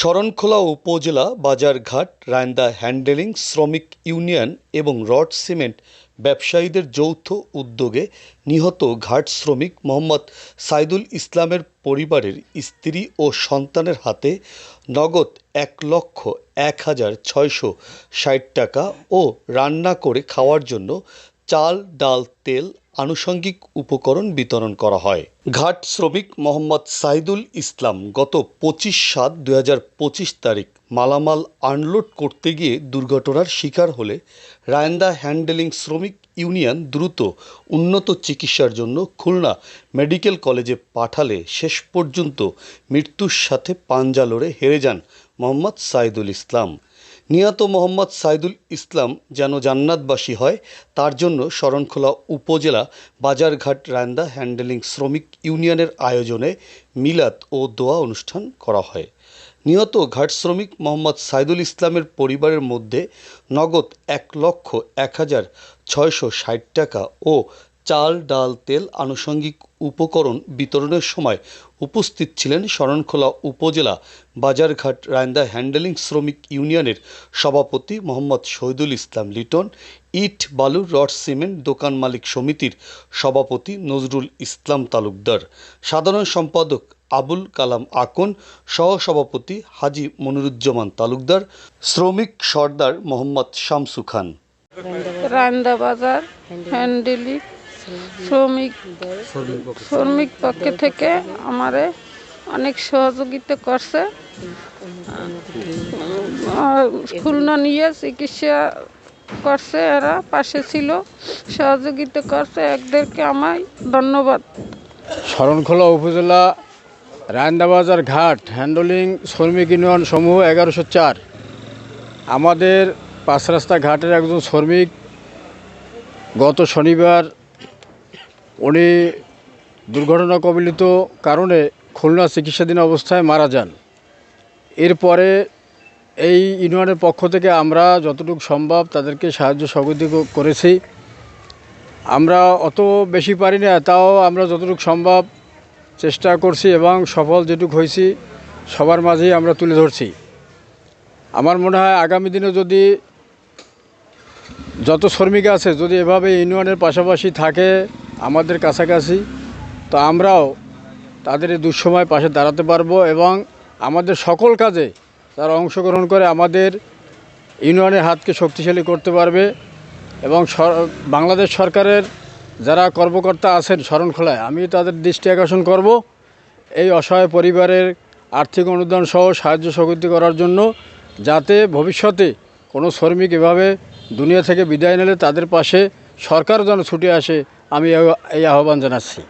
শরণখোলা উপজেলা বাজারঘাট, রায়ন্দা হ্যান্ডেলিং, শ্রমিক ইউনিয়ন এবং রড সিমেন্ট ব্যবসায়ীদের যৌথ উদ্যোগে নিহত ঘাট শ্রমিক মোহাম্মদ সাইদুল ইসলামের পরিবারের স্ত্রী ও সন্তানের হাতে নগদ এক লক্ষ এক হাজার ছয়শো ষাট টাকা ও রান্না করে খাওয়ার জন্য চাল, ডাল, তেল আনুষঙ্গিক উপকরণ বিতরণ করা হয়। ঘাট শ্রমিক মোহাম্মদ সাইদুল ইসলাম গত পঁচিশ সাত দুই পঁচিশ তারিখ মালামাল আনলোড করতে গিয়ে দুর্ঘটনার শিকার হলে রায়ন্দা হ্যান্ডেলিং শ্রমিক ইউনিয়ন দ্রুত উন্নত চিকিৎসার জন্য খুলনা মেডিকেল কলেজে পাঠালে শেষ পর্যন্ত মৃত্যুর সাথে পাঞ্জা লড়ে হেরে যান মোহাম্মদ সাইদুল ইসলাম। নিহত মোহাম্মদ সাইদুল ইসলাম যেন জান্নাতবাসী হয়, তার জন্য শরণখোলা উপজেলা বাজারঘাট রান্দা হ্যান্ডেলিং শ্রমিক ইউনিয়নের আয়োজনে মিলাদ ও দোয়া অনুষ্ঠান করা হয়। নিহত ঘাট শ্রমিক মোহাম্মদ সাইদুল ইসলামের পরিবারের মধ্যে নগদ এক লক্ষ এক হাজার ছয়শো ষাট টাকা ও চাল, ডাল, তেল আনুষঙ্গিক উপকরণ বিতরণের সময় উপস্থিত ছিলেন শরণখোলা উপজেলা বাজারঘাট রায়ন্দা হ্যান্ডেলিং শ্রমিক ইউনিয়নের সভাপতি মোহাম্মদ শহীদুল ইসলাম লিটন, ইট বালু রড, সিমেন্ট দোকান মালিক সমিতির সভাপতি নজরুল ইসলাম তালুকদার, সাধারণ সম্পাদক আবুল কালাম আকন, সহসভাপতি হাজি মনিরুজ্জামান তালুকদার, শ্রমিক সর্দার মোহাম্মদ শামসু খান। রান্দা বাজার, হ্যান্ডেলি শ্রমিক শ্রমিক পক্ষ। থেকে আমারে অনেক সহযোগিতা করছে। খুলনা নিয়ে চিকিৎসা করছে এরা পাশে ছিল। সহযোগিতা করছে। একদেরকে আমায় ধন্যবাদ। শরণখোলা উপজেলা রায়ন্দাবাজার ঘাট হ্যান্ডলিং শ্রমিক ইউনিয়ন সমূহ এগারোশো চার। আমাদের পাঁচ রাস্তা ঘাটের একজন শ্রমিক গত শনিবার উনি দুর্ঘটনা কবলিত কারণে খুলনা চিকিৎসাধীন অবস্থায় মারা যান। এরপরে এই ইউনিয়নের পক্ষ থেকে আমরা যতটুকু সম্ভব তাদেরকে সাহায্য সহযোগিতা করেছি। আমরা অত বেশি পারি না, তাও আমরা যতটুকু সম্ভব চেষ্টা করছি এবং সফল যেটুকু হয়েছি, সবার মাঝেই আমরা তুলে ধরছি। আমার মনে হয় আগামী দিনে যদি যত শ্রমিক আছে, যদি এভাবে ইউনিয়নের পাশাপাশি থাকে আমাদের কাছাকাছি, তো আমরাও তাদের এই দুঃসময় পাশে দাঁড়াতে পারব এবং আমাদের সকল কাজে তারা অংশগ্রহণ করে আমাদের ইউনিয়নের হাতকে শক্তিশালী করতে পারবে এবং বাংলাদেশ সরকারের যারা কর্মকর্তা আছেন শরণখোলায় আমি তাদের দৃষ্টি আকর্ষণ করব এই অসহায় পরিবারের আর্থিক অনুদান সহ সাহায্য সহযোগিতা করার জন্য যাতে ভবিষ্যতে কোনো শ্রমিক এভাবে দুনিয়া থেকে বিদায় নিলে তাদের পাশে সরকার যেন ছুটে আসে আমি এই- আহ্বান জানাচ্ছি।